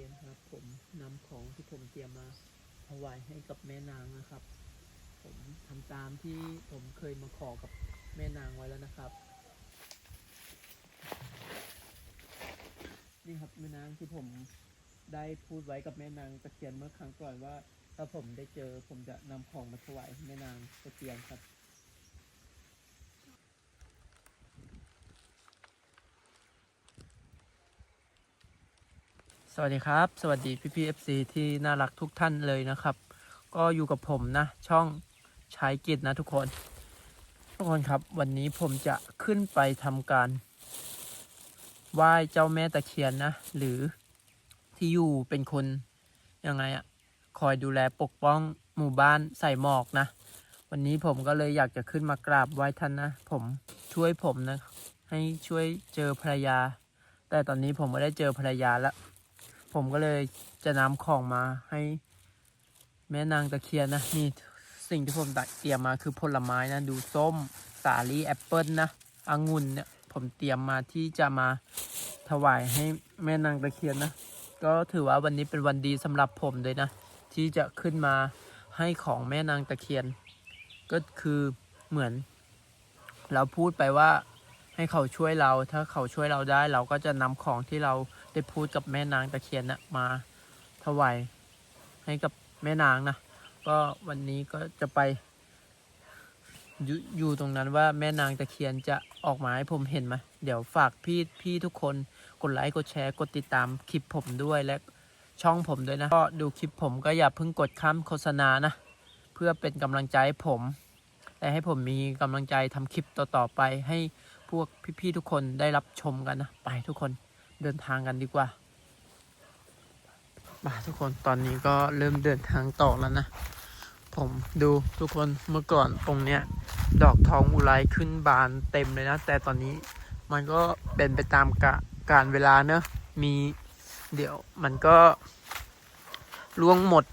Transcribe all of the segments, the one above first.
ียนครับ ผมนำของที่ผมเตรียมมาถวายให้กับแม่นางนะครับ ผมทำตามที่ผมเคยมาขอกับแม่นางไว้แล้วนะครับ นี่ครับแม่นางที่ผมได้พูดไว้กับแม่นางตะเคียนเมื่อครั้งก่อนว่า ถ้าผมได้เจอผมจะนำของมาถวายแม่นางตะเคียนครับ วัสดีครับ สวัสดีพี่พีเอฟซีที่น่ารักทุกท่านเลยนะครับ ก็อยู่กับผมนะ ช่องใช้กิจนะทุกคน ทุกคนครับ วันนี้ผมจะขึ้นไปทำการไหว้เจ้าแม่ตะเคียนนะ หรือที่อยู่เป็นคนยังไงอะคอยดูแลปกป้องหมู่บ้านใส่หมอกนะ วันนี้ผมก็เลยอยากจะขึ้นมากราบไหว้ท่านนะ ผมช่วยผมนะ ให้ช่วยเจอภรรยา แต่ตอนนี้ผมไม่ได้เจอภรรยาแล้ว ผมก็เลยจะนำของมาให้แม่นางตะเคียนนะนี่สิ่งที่ผมตเตรียมมาคือผลไม้นะ ดูส้ม สาลี่แอปเปิลนะองุ่นเนี่ยผมเตรียมมาที่จะมาถวายให้แม่นางตะเคียนนะ ก็ถือว่าวันนี้เป็นวันดีสำหรับผมเลยนะ ที่จะขึ้นมาให้ของแม่นางตะเคียน ก็คือเหมือน เราพูดไปว่า ให้เขาช่วยเรา ถ้าเขาช่วยเราได้ เราก็จะนำของที่เราได้พูดกับแม่นางตะเคียนนะมาถวายให้กับแม่นางนะ ก็วันนี้ก็จะไปอยอยู่ตรงนั้นว่าแม่นางตะเคียนจะออกมาให้ผมเห็นไหมเดี๋ยวฝากพี่พี่ทุกคนกดไลค์กดแชร์กดติดตามคลิปผมด้วยและช่องผมด้วยนะ ก็ดูคลิปผมก็อย่าเพิ่งกดข้ามโฆษณานะ เพื่อเป็นกำลังใจให้ผม และให้ผมมีกำลังใจทำคลิปต่อๆไปให้ พวกพี่ๆทุกคนได้รับชมกันนะ ไปทุกคนเดินทางกันดีกว่ามาทุกคนตอนนี้ก็เริ่มเดินทางต่อแล้วนะ ผมดูทุกคนเมื่อก่อนตรงเนี้ย ดอกทองอุไรขึ้นบานเต็มเลยนะ แต่ตอนนี้มันก็เป็นไปตามกะการเวลาเนอะมีเดี๋ยวมันก็ร่วงหมด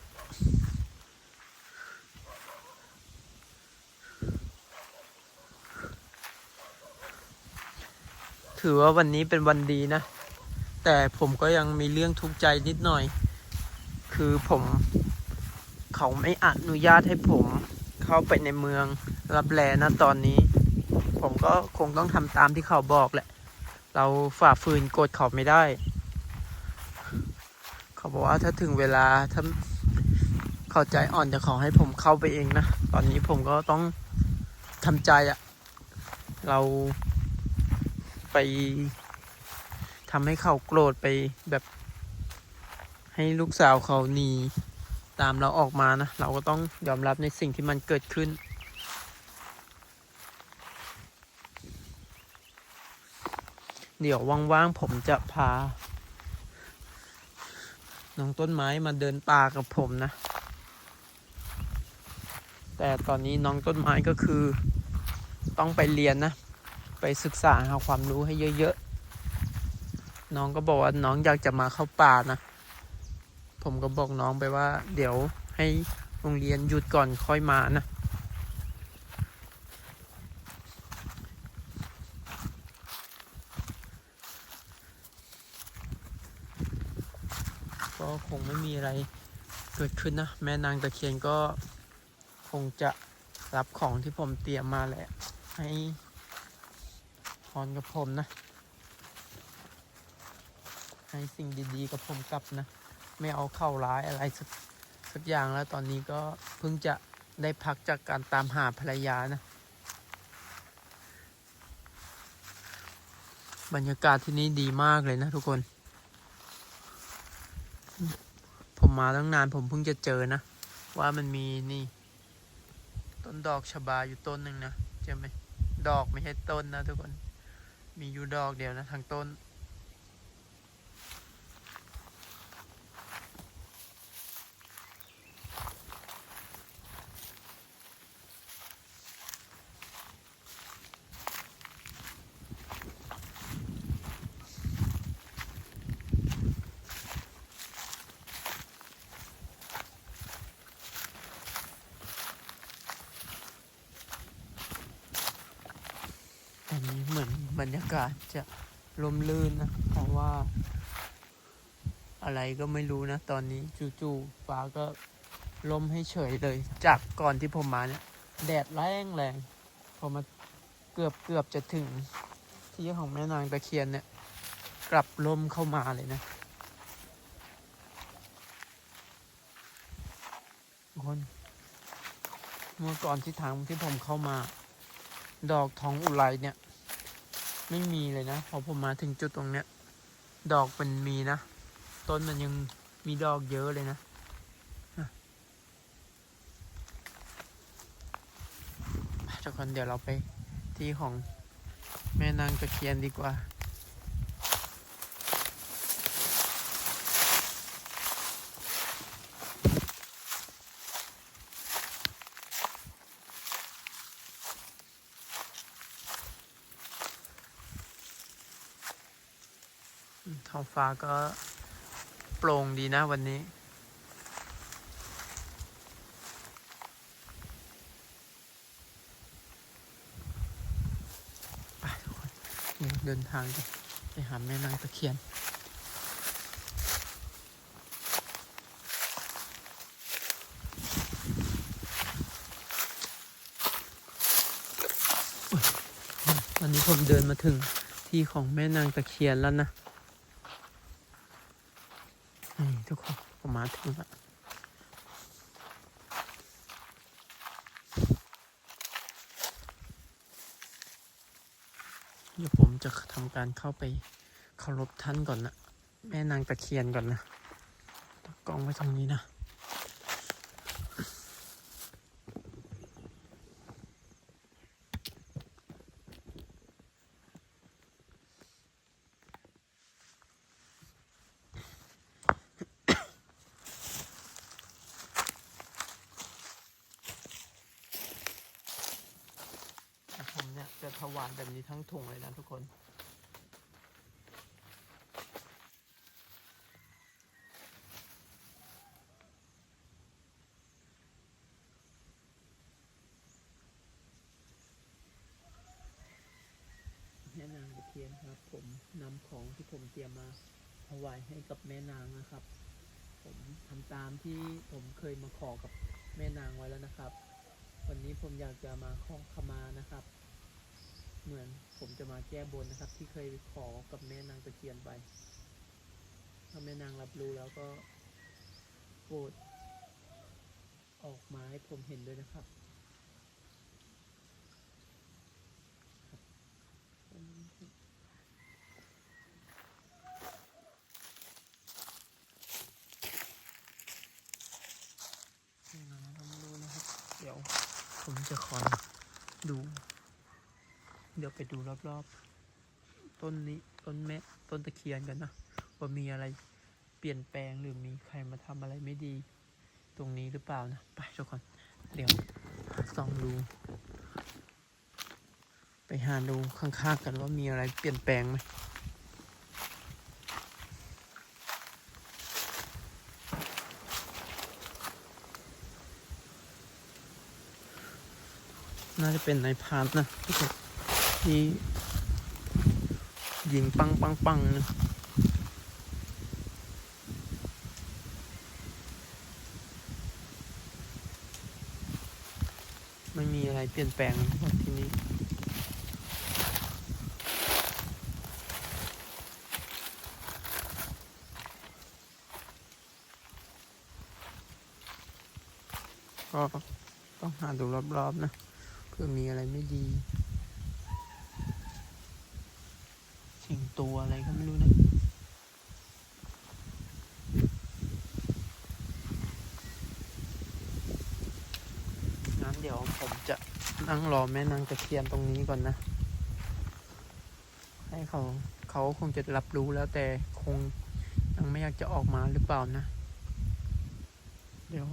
ถือว่าวันนี้เป็นวันดีนะ แต่ผมก็ยังมีเรื่องทุกข์ใจนิดหน่อย คือผมเขาไม่อนุญาตให้ผมเข้าไปในเมืองรับแลนะตอนนี้ ผมก็คงต้องทำตามที่เขาบอกแหละ เราฝ่าฝืนกฎเขาไม่ได้ เขาบอกว่าถ้าถึงเวลาถ้าเขาใจอ่อนจะขอให้ผมเข้าไปเองนะ ตอนนี้ผมก็ต้องทำใจอะเรา ไปทำให้เขาโกรธไปแบบให้ลูกสาวเขาหนีตามเราออกมานะ เราก็ต้องยอมรับในสิ่งที่มันเกิดขึ้น เดี๋ยวว่างๆผมจะพา น้องต้นไม้มาเดินป่ากับผมนะ แต่ตอนนี้น้องต้นไม้ก็คือต้องไปเรียนนะ ไปศึกษาหาความรู้ให้เยอะๆ น้องก็บอกว่าน้องอยากจะมาเข้าป่านะ ผมก็บอกน้องไปว่า เดี๋ยวให้โรงเรียนหยุดก่อนค่อยมานะ ก็คงไม่มีอะไรเกิดขึ้นนะ แม่นางตะเคียนก็คงจะรับของที่ผมเตรียมมาแหละให้ รกับผมนะ ให้สิ่งดีๆกับผมกลับนะ ไม่เอาเข้าร้ายอะไรสักสักอย่างแล้วตอนนี้ก็เพิ่งจะได้พักจากการตามหาภรรยานะ บรรยากาศที่นี่ดีมากเลยนะทุกคน ผมมาตั้งนานผมเพิ่งจะเจอนะ ว่ามันมีนี่ ต้นดอกชบาอยู่ต้นหนึ่งนะเจอไหมดอกไม่ใช่ต้นนะทุกคน มีอยู่ดอกเดียวนะทางต้น อันนี้เหมือนบรรยากาศจะลมลื่นนะ เพราะว่า อะไรก็ไม่รู้นะ ตอนนี้จู่ๆฟ้าก็ลมให้เฉยเลย จากก่อนที่ผมมาเนี่ยแดดแรงแรงพอมาเกือบเกือบจะถึงที่ของแม่นางตะเคียนเนี่ย กลับลมเข้ามาเลยนะทุกคนเมื่อก่อนที่ทางที่ผมเข้ามา ดอกทองอุไรเนี่ย ไม่มีเลยนะพอผมมาถึงจุดตรงเนี้ย ดอกมันมีนะ ต้นมันยังมีดอกเยอะเลยนะทุกคนเดี๋ยวเราไปที่ของแม่นางตะเคียนดีกว่า ท้องฟ้าก็โปร่งดีนะวันนี้ ไปทุกคนเดินทางกันไปหาแม่นางตะเคียนวันนี้ผมเดินมาถึงที่ของแม่นางตะเคียนแล้วนะ นี่ทุกคนผ มาถึงล้วเดี๋ยวผมจะทำการเข้าไปเคารพท่านก่อนนะ แม่นางตะเคียนก่อนนะกล้องไว้ตรงนี้นะ จะถวายแบบนี้ทั้งถุงเลยนะทุกคน แม่นางตะเคียนครับ ผมนำของที่ผมเตรียมมาถวายให้กับแม่นางนะครับ ผมทำตามที่ผมเคยมาขอกับแม่นางไว้แล้วนะครับ วันนี้ผมอยากจะมาขอขมานะครับ เหมือนผมจะมาแก้บนนะครับ ที่เคยขอกับแม่นางตะเคียนไป ถ้าแม่นางรับรู้แล้วก็โปรดออกมาให้ผมเห็นด้วยนะครับดูนะครับเดี๋ยวผมจะคอยดู เดี๋ยวไปดูรอบๆ ต้นนี้ต้นแม่ต้นตะเคียนกันนะว่ามีอะไรเปลี่ยนแปลงหรือมีใครมาทำอะไรไม่ดี ตรงนี้หรือเปล่านะ ไปทุกคน เดี๋ยวส่องดู ไปหาดูข้างๆกันว่ามีอะไรเปลี่ยนแปลงไหมน่าจะเป็นนายพรานนะทุกคน ที่ยิงปังปังปังนะไม่มีอะไรเปลี่ยนแปลงที่นี้ก็ต้องหาดูรอบๆนะ เพื่อมีอะไรไม่ดีสิ่งตัวอะไรก็ไม่รู้นะ งั้นเดี๋ยวผมจะนั่ง รอแม่นางตะเคียนตรงนี้ก่อนนะ ให้เขาเขาคงจะรับรู้แล้วแต่คงยังไม่อยากจะออกมาหรือเปล่านะ เดี๋ยว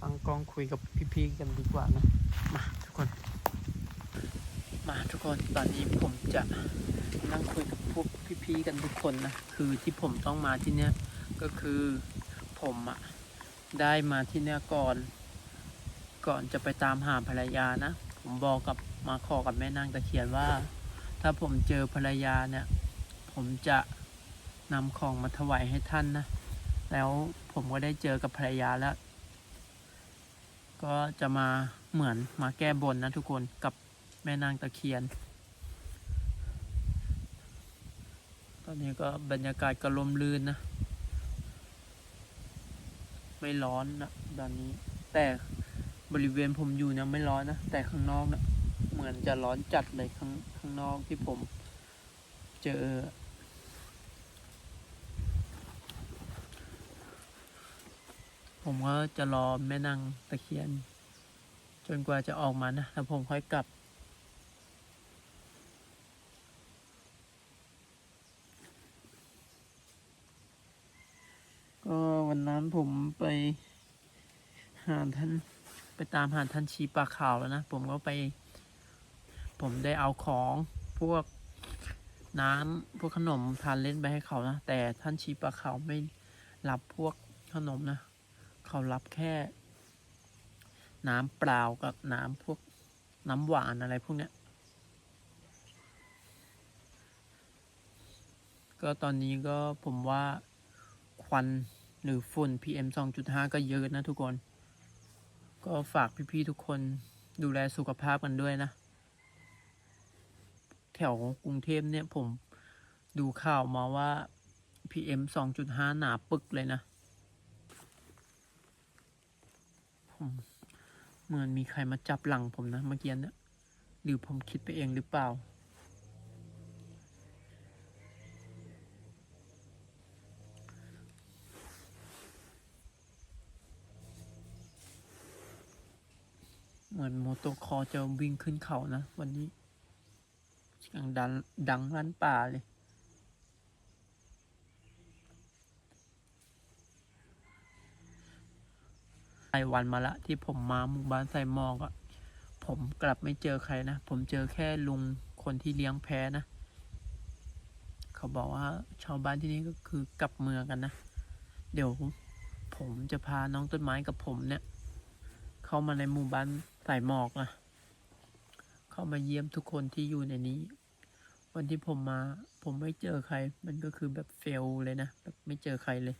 ฟังกล้องคุยกับพี่ๆกันดีกว่านะ มาทุกคน มาทุกคนตอนนี้ผมจะนั่งคุยกับพวกพี่ๆกันทุกคนนะ คือที่ผมต้องมาที่เนี้ยก็คือผมอะได้มาที่เนี้ยก่อน ก่อนจะไปตามหาภรรยานะ ผมบอกกับมาขอกับแม่นางตะเคียนว่า ถ้าผมเจอภรรยาเนี่ย ผมจะนำของมาถวายให้ท่านนะ แล้วผมก็ได้เจอกับภรรยาแล้ว ก็จะมาเหมือนมาแก้บนนะทุกคนกับแม่นางตะเคียน ตอนนี้ก็บรรยากาศก็ลมลื่นนะ ไม่ร้อนนะตอนนี้ แต่ บริเวณผมอยู่เนี่ยไม่ร้อนนะ แต่ข้างนอกเนะเหมือนจะร้อนจัดเลยข้างข้างนอกที่ผมเจอ ผมก็จะรอแม่นางตะเคียน จนกว่าจะออกมานะแล้วผมค่อยกลับก็วันนั้นผมไปหาท่าน ไปตามหาท่านชีปลาขาวแล้วนะ ผมก็ไป ผมได้เอาของพวกน้ำพวกขนมทานเล่นไปให้เขานะ แต่ท่านชีปลาขาวไม่รับพวกขนมนะ เขารับแค่ น้ำเปล่ากับน้ำพวกน้ำหวานอะไรพวกเนี้ย ก็ตอนนี้ก็ผมว่าควันหรือฝุ่น PM 2.5 ก็เยอะนะทุกคน ก็ฝากพี่ๆทุกคนดูแลสุขภาพกันด้วยนะ แถวกรุงเทพเนี่ยผมดูข่าวมาว่า PM 2.5 หนาปึกเลยนะผมเหมือนมีใครมาจับหลังผมนะเมื่อกี้นี่ยหรือผมคิดไปเองหรือเปล่า เหมือนโมโตคอจะวิ่งขึ้นเขานะวันนี้เสียงดังดังลั่นป่าเลยหลายวันมาละที่ผมมาหมู่บ้านไซมอกอะผมกลับไม่เจอใครนะ ผมเจอแค่ลุงคนที่เลี้ยงแพะนะ เขาบอกว่าชาวบ้านที่นี่ก็คือกลับเมืองกันนะ เดี๋ยวผมจะพาน้องต้นไม้กับผมเนี่ย เข้ามาในหมู่บ้านสายหมอกนะเข้ามาเยี่ยมทุกคนที่อยู่ในนี้ วันที่ผมมา ผมไม่เจอใคร มันก็คือแบบเฟลเลยนะแบบไม่เจอใครเลย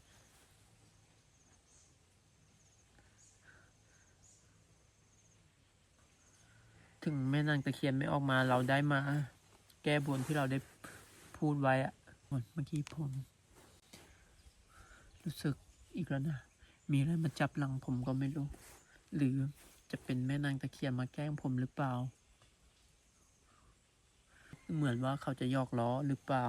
ถึงแม่นางตะเคียนไม่ออกมาเราได้มา แก้บนที่เราได้พูดไว้อะเมื่อกี้ผม รู้สึกอีกแล้วนะ มีอะไรมาจับหลังผมก็ไม่รู้ หรือจะเป็นแม่นางตะเคียนมาแกล้งผมหรือเปล่า เหมือนว่าเขาจะยอกล้อหรือเปล่า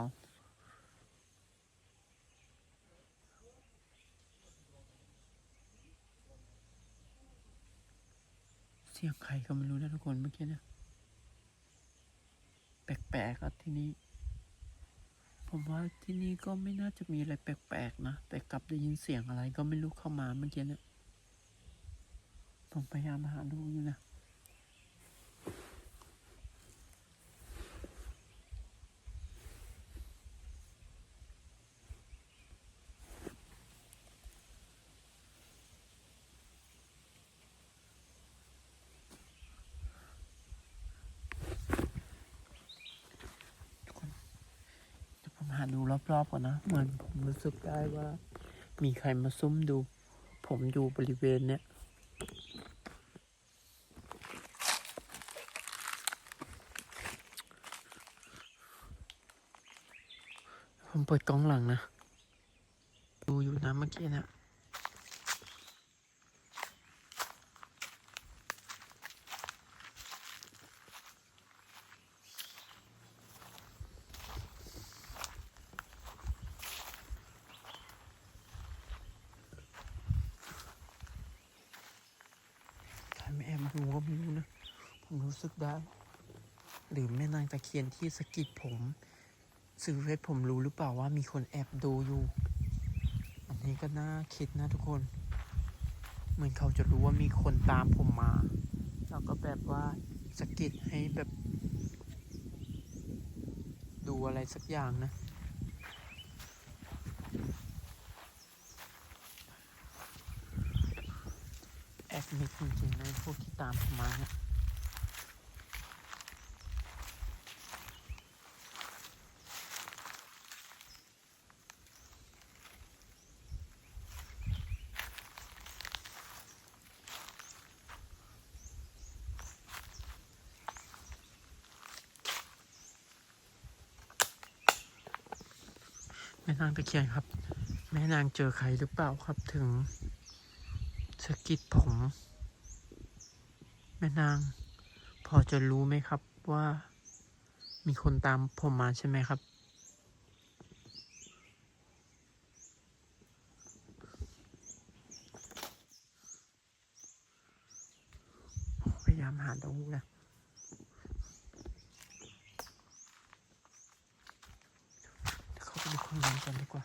เสียงใครก็ไม่รู้นะทุกคนเมื่อกี้เนี่ยแปลกๆอะที่นี่ผมว่าที่นี่ก็ไม่น่าจะมีอะไรแปลกๆนะ แต่กลับได้ยินเสียงอะไรก็ไม่รู้เข้ามาเมื่อกี้เนี่ย ผมพยายามหาดูอยู่นะเดี๋ยวผมหาดูรอบๆก่อนนะเหมือนผมรู้สึกได้ว่า มีใครมาซุ่มดู ผมอยู่บริเวณเนี้ย เปิดกล้องหลังนะ ดูอยู่นะเมื่อกี้นะรไม่แอบดูก็ไม่รู้นะ ผมรู้สึกได้ หรือแม่นางตะเคียนที่สะกิดผม สื่อเวทผมรู้หรือเปล่าว่ามีคนแอบดูอยู่ อันนี้ก็น่าคิดนะทุกคน เหมือนเขาจะรู้ว่ามีคนตามผมมา แล้วก็แบบว่าสะกิดให้แบบ ดูอะไรสักอย่างนะแอดมิดจริงๆนะพวกที่ตามผมมาเนี่ย ม่นางตะเคียนครับ แม่นางเจอใครหรือเปล่าครับถึงสะกิดผม แม่นาง พอจะรู้ไหมครับว่ามีคนตามผมมาใช่ไหมครับ พยายามหาตรงนี้นะ เข้าไปดูข้างใน กันดีกว่า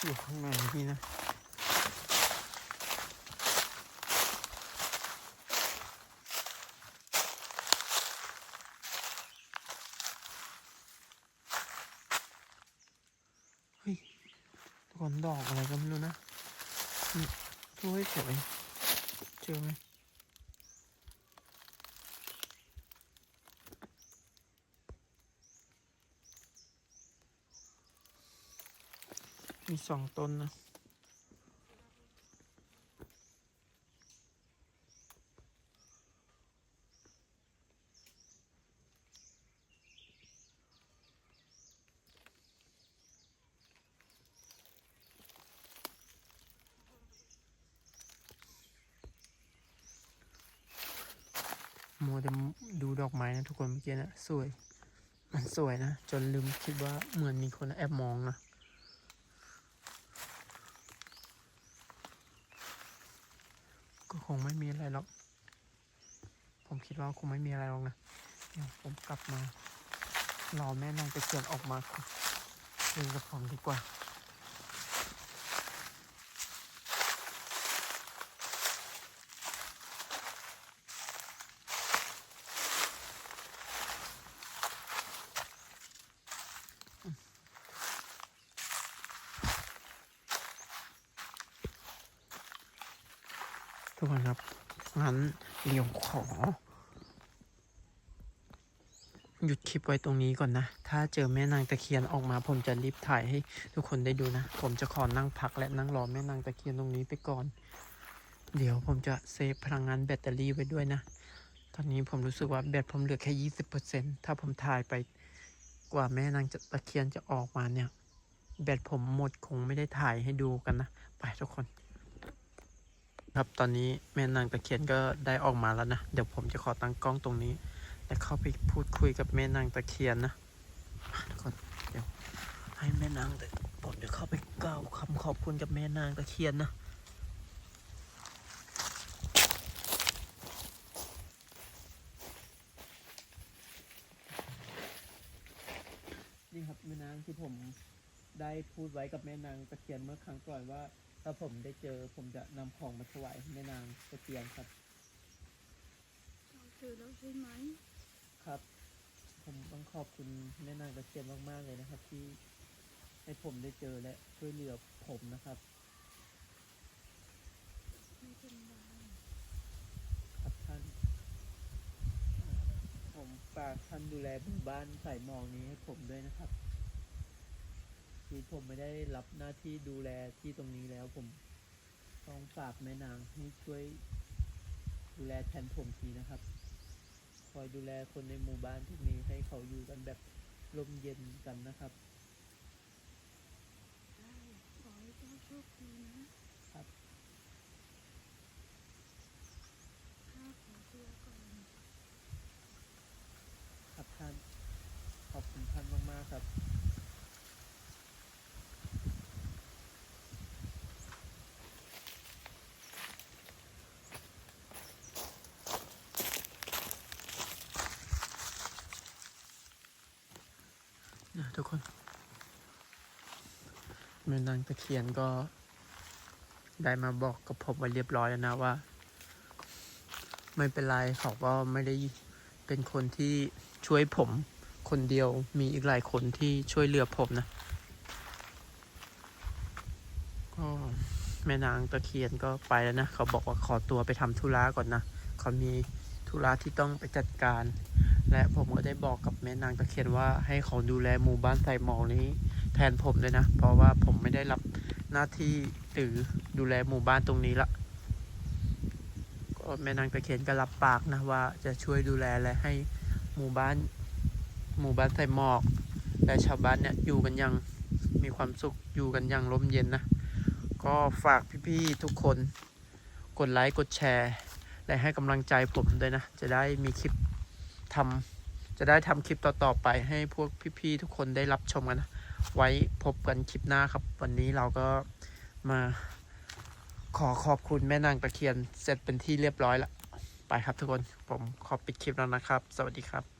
อยู่ข้างในนี่นะเฮ้ยทุกคนดอกอะไรก็ไม่รู้นะนี่ดูให้เฉยเจอไหม มีสองต้นนะมัวแต่ดูดอกไม้นะทุกคนเมื่อกี้นะสวย มันสวยนะ จนลืมคิดว่าเหมือนมีคนแอบมองนะ ก็คงไม่มีอะไรหรอก ผมคิดว่าคงไม่มีอะไรหรอกนะเดี๋ยวผมกลับมารอแม่นางตะเคียนออกมาคุยกับผมดีกว่า ทุกคนครับ งั้นเดี๋ยวขอ หยุดคลิป ไว้ตรงนี้ก่อนนะ ถ้าเจอแม่นางตะเคียนออกมา ผมจะรีบถ่ายให้ทุกคนได้ดูนะ ผมจะขอนั่งพักและนั่งรอแม่นางตะเคียนตรงนี้ไปก่อน เดี๋ยวผมจะเซฟพลังงานแบตเตอรี่ไว้ด้วยนะ ตอนนี้ผมรู้สึกว่าแบตผมเหลือแค่ยี่สิบเปอร์เซ็นถ้าผมถ่ายไปกว่าแม่นางจะตะเคียนจะออกมาเนี่ย แบตผมหมดคงไม่ได้ถ่ายให้ดูกันนะ ไปทุกคน ครับตอนนี้แม่นางตะเคียนก็ได้ออกมาแล้วนะ เดี๋ยวผมจะขอตั้งกล้องตรงนี้ และเข้าไปพูดคุยกับแม่นางตะเคียนนะทุกคนเดี๋ยวให้แม่นางตะผมจะเข้าไปกล่าวคำขอบคุณกับแม่นางตะเคียนนะนี่ครับแม่นางที่ผมได้พูดไว้กับแม่นางตะเคียนเมื่อครั้งก่อนว่า ถ้าผมได้เจอผมจะนำของมาถวายแม่นางตะเคียนครับเราเจอแล้วใช่ไหม ครับ ผมต้องขอบคุณแม่นางตะเคียนมาก ๆ เลยนะครับ ที่ให้ผมได้เจอและช่วยเหลือผมนะครับไม่เป็นไรครับท่าน ผมฝากท่านดูแลหมู่บ้านสายหมองนี้ให้ผมด้วยนะครับ คือผมไม่ได้รับหน้าที่ดูแลที่ตรงนี้แล้ว ผมต้องฝากแม่นางให้ช่วยดูแลแทนผมทีนะครับ คอยดูแลคนในหมู่บ้านทุกนี้ให้เขาอยู่กันแบบร่มเย็นกันนะครับ ได้ขอให้เจ้าโชคดีนะครับ ข้าขอตัวก่อน ครับท่าน ขอบคุณท่านมาก ๆ ครับ นะทุกคนแม่นางตะเคียนก็ได้มาบอกกับผมไว้เรียบร้อยแล้วนะว่า ไม่เป็นไรเขาก็ไม่ได้เป็นคนที่ช่วยผมคนเดียวมีอีกหลายคนที่ช่วยเหลือผมนะก็แม่นางตะเคียนก็ไปแล้วนะ เขาบอกว่าขอตัวไปทำธุระก่อนนะ เขามีธุระที่ต้องไปจัดการ และผมก็ได้บอกกับแม่นางตะเคียนว่าให้เขาดูแลหมู่บ้านไทรหมอกนี้แทนผมเลยนะ เพราะว่าผมไม่ได้รับหน้าที่หรือดูแลหมู่บ้านตรงนี้ละก็แม่นางตะเคียนก็รับปากนะว่าจะช่วยดูแลและให้หมู่บ้าน หมู่บ้านไทรหมอกและชาวบ้านเนี่ยอยู่กันอย่างมีความสุขอยู่กันอย่างร่มเย็นนะ ก็ฝากพี่ๆทุกคน กดไลค์กดแชร์ และให้กำลังใจผมด้วยนะ จะได้มีคลิป ทำจะได้ทำคลิปต่อๆไปให้พวกพี่ๆทุกคนได้รับชมกันนะไว้พบกันคลิปหน้าครับ วันนี้เราก็มาขอขอบคุณแม่นางตะเคียนเสร็จเป็นที่เรียบร้อยแล้วไปครับทุกคนผมขอปิดคลิปแล้วนะครับ สวัสดีครับ